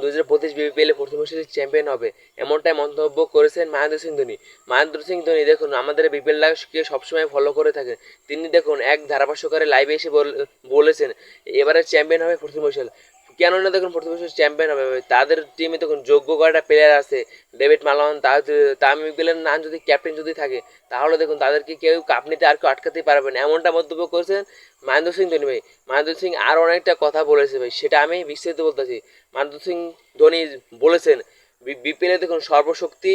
দু হাজার পঁচিশ বিপিএল প্রথম সিরিজ চ্যাম্পিয়ন হবে। এমনটাই মন্তব্য করেছেন মহেন্দ্র সিং ধোনি। মহেন্দ্র সিং ধোনি, দেখুন, আমাদের বিপিএলকে সবসময় ফলো করে থাকেন। তিনি, দেখুন, এক ধারাভাষ্যকারে লাইভে এসে বল- বলেছেন এবারে চ্যাম্পিয়ন হবে প্রথম কেননা দেখুন, প্রথম বছর চ্যাম্পিয়ন হবে তাদের টিমে দেখুন, যোগ্য কয়েকটা প্লেয়ার আছে? ডেভিড মালন তামিম ইকবালের নাম যদি ক্যাপ্টেন যদি থাকে, তাহলে দেখুন, তাদেরকে কেউ কাপ নিতে আর কেউ আটকাতে পারবে না। এমনটা মন্তব্য করেছেন মহেন্দ্র সিং ধোনি, ভাই। মহেন্দ্র সিং আরও অনেকটা কথা বলেছে, ভাই। সেটা আমি বিস্তারিত বলতেছি। মহেন্দ্র সিং ধোনি বলেছেন বিপিএলে দেখুন, সর্বশক্তি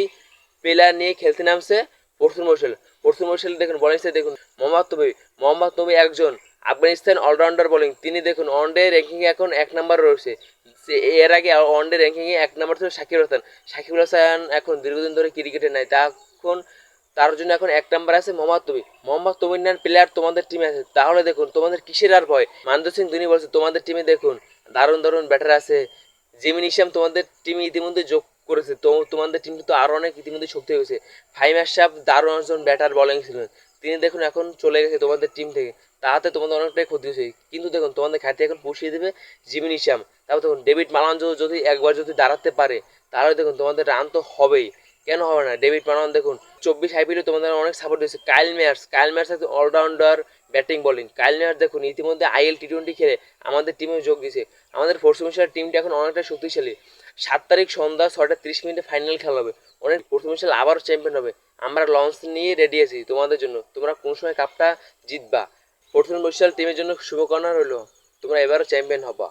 প্লেয়ার নিয়ে খেলতে নামছে প্রথম মৌসুল প্রথম মৌসুল দেখুন, বলেছে দেখুন, মোহাম্মদ তবি মোহাম্মদ তবি একজন। আফগানিস্তান অলরাউন্ডার বোলিং তিনি দেখুন ওয়ানডে র্যাঙ্কিংয়ে এখন এক নম্বর রয়েছে। এর আগে ওয়ানডে র্যাঙ্কিংয়ে এক নম্বর ছিল শাকিব হাসান। শাকিব হাসান এখন দীর্ঘদিন ধরে ক্রিকেটে নাই। তা এখন তার জন্য এখন এক নম্বর আছে মোহাম্মদ তবি মোহাম্মদ তবির নাম প্লেয়ার তোমাদের টিমে আছে। তাহলে দেখুন, তোমাদের কিসের আর ভয়? মানদু সিং ধোনি বলছে, তোমাদের টিমে দেখুন, দারুণ দারুণ ব্যাটার আছে। জিমিন ইসলাম তোমাদের টিমে ইতিমধ্যে যোগ করেছে। তো তোমাদের টিম তো আরও অনেক ইতিমধ্যে শক্তি হয়েছে। ফাইম আশরাফ দারুণ একজন ব্যাটার বলিং ছিলেন। তিনি দেখুন এখন চলে গেছে তোমাদের টিম থেকে। তাতে তোমাদের অনেকটাই ক্ষতি হয়েছে। কিন্তু দেখুন, তোমাদের খাতে এখন পুষিয়ে দেবে জিমিন ইসলাম তারপর দেখুন, ডেভিড মালান যদি- একবার যদি দাঁড়াতে পারে, তাহলে দেখুন তোমাদের রান তো হবেই। কেন হবে না? ডেভিড মালান দেখুন, চব্বিশ আইপিএলে তোমাদের অনেক সাপোর্ট দিয়েছে। কাইল মেয়ার্স কাইল মেয়ার্স একজন allrounder batting bowling Kyle Mayers দেখুন, ইতিমধ্যে আইএল টি টোয়েন্টি খেলে আমাদের টিমে যোগ দিয়েছে। আমাদের ফোর্থ সেমিস্টার টিমটা এখন অনেকটা শক্তিশালী। সাত তারিখ সন্ধ্যা ছটা তিরিশ মিনিটে ফাইনাল খেলা হবে। অনেক ফোর্থ সেমিস্টার আবারও চ্যাম্পিয়ন হবে। আমরা লঞ্চ নিয়ে রেডি আছি তোমাদের জন্য। তোমরা কোন সময় কাপটা জিতবা? প্রথম বৈশাল টিমের জন্য শুভকামনা রইল। তোমরা এবারও চ্যাম্পিয়ন হবা।